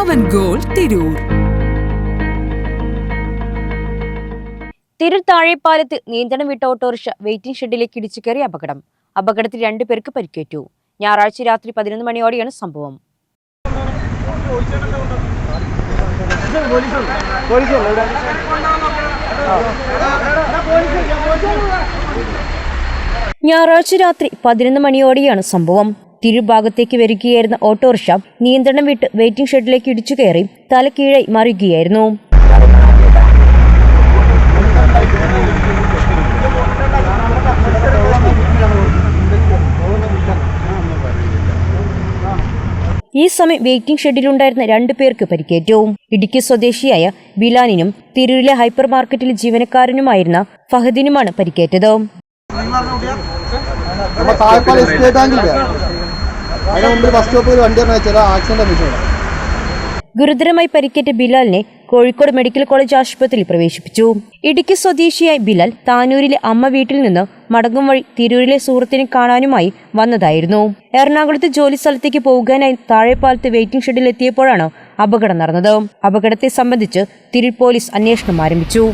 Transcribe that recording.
പവൻ ഗോൾ തിരൂർ. തിരൂർ താഴെപ്പാലത്ത് നിയന്ത്രണം വിട്ട ഓട്ടോറിക്ഷ വെയിറ്റിംഗ് ഷെഡിലേക്ക് ഇടിച്ചു കയറി അപകടം. അപകടത്തിൽ രണ്ടു പേർക്ക് പരിക്കേറ്റു. ഞായറാഴ്ച രാത്രി പതിനൊന്ന് മണിയോടെയാണ് സംഭവം. ഞായറാഴ്ച രാത്രി പതിനൊന്ന് മണിയോടെയാണ് സംഭവം. തിരുഭാഗത്തേക്ക് വരികയായിരുന്ന ഓട്ടോറിക്ഷ നിയന്ത്രണം വിട്ട് വെയിറ്റിംഗ് ഷെഡിലേക്ക് ഇടിച്ചു കയറി തലക്കീഴായി മറിയുകയായിരുന്നു ഈ സമയം വെയിറ്റിംഗ് ഷെഡിലുണ്ടായിരുന്ന രണ്ടു പേർക്ക് പരിക്കേറ്റു. ഇടുക്കി സ്വദേശിയായ ബിലാനിനും തിരൂരിലെ ഹൈപ്പർ മാർക്കറ്റിലെ ജീവനക്കാരനുമായിരുന്ന ഫഹദിനുമാണ് പരിക്കേറ്റത്. ആക്സിഡന്റ് ഗുരുതരമായി പരിക്കേറ്റ ബിലാലിനെ കോഴിക്കോട് മെഡിക്കൽ കോളേജ് ആശുപത്രിയിൽ പ്രവേശിപ്പിച്ചു. ഇടുക്കി സ്വദേശിയായ ബിലാൽ താനൂരിലെ അമ്മ വീട്ടിൽ നിന്ന് മടങ്ങും വഴി തിരൂരിലെ സുഹൃത്തിനെ കാണാനുമായി വന്നതായിരുന്നു. എറണാകുളത്ത് ജോലി സ്ഥലത്തേക്ക് പോകാനായി താഴെപ്പാലത്ത് വെയിറ്റിംഗ് ഷെഡിൽ എത്തിയപ്പോഴാണ് അപകടം നടന്നത്. അപകടത്തെ സംബന്ധിച്ച് തിരൂർ പോലീസ് അന്വേഷണം ആരംഭിച്ചു.